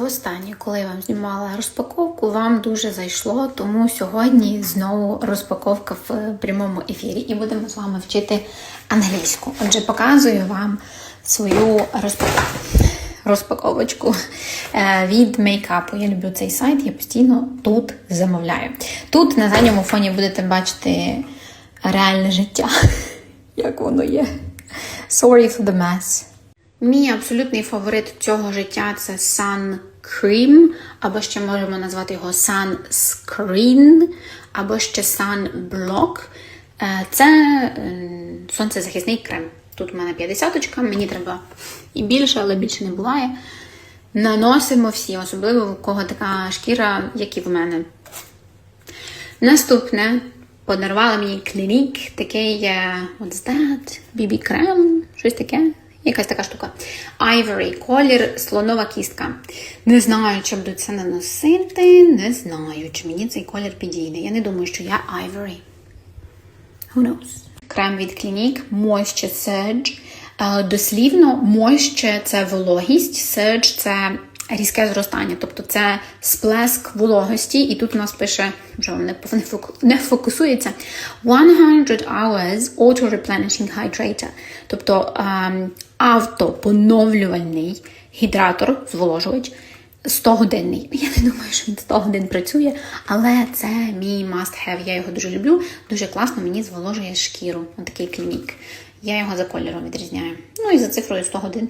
Востаннє, коли я вам знімала розпаковку, вам дуже зайшло, тому сьогодні знову розпаковка в прямому ефірі і будемо з вами вчити англійську. Отже, показую вам свою. Розпаковочку е, від мейкапу. Я люблю цей сайт, я постійно тут замовляю. Тут на задньому фоні будете бачити реальне життя, як воно є. Sorry for the mess. Мій абсолютний фаворит цього життя це Sun Cream, або ще можемо назвати його Sun Screen, або ще Sun Block. Е, Це е, сонцезахисний крем. Тут в мене 50 мені треба і більше, але більше не буває. Наносимо всі, особливо у кого така шкіра, як і в мене. Наступне подарувала мені клінік, такий е, what's that? BB крем, щось таке. Якась така штука. Ivory, колір, слонова кістка. Не знаю, чи буду це наносити. Не знаю, чи мені цей колір підійде. Я не думаю, що я Ivory. Who knows? Крем від Clinique Moisture Surge. Е, Дослівно, moisture – це вологість, surge – це різке зростання, тобто це сплеск вологості. І тут у нас пише, вже не, не, фокусується, 100 hours auto-replenishing hydrator. Тобто ем, автопоновлювальний гідратор, зволожувач, 100-годинний. Я не думаю, що він 100 годин працює, але це мій must have. Я його дуже люблю. Дуже класно мені зволожує шкіру. Ось такий клінік. Я його за кольором відрізняю. Ну і за цифрою 100 годин.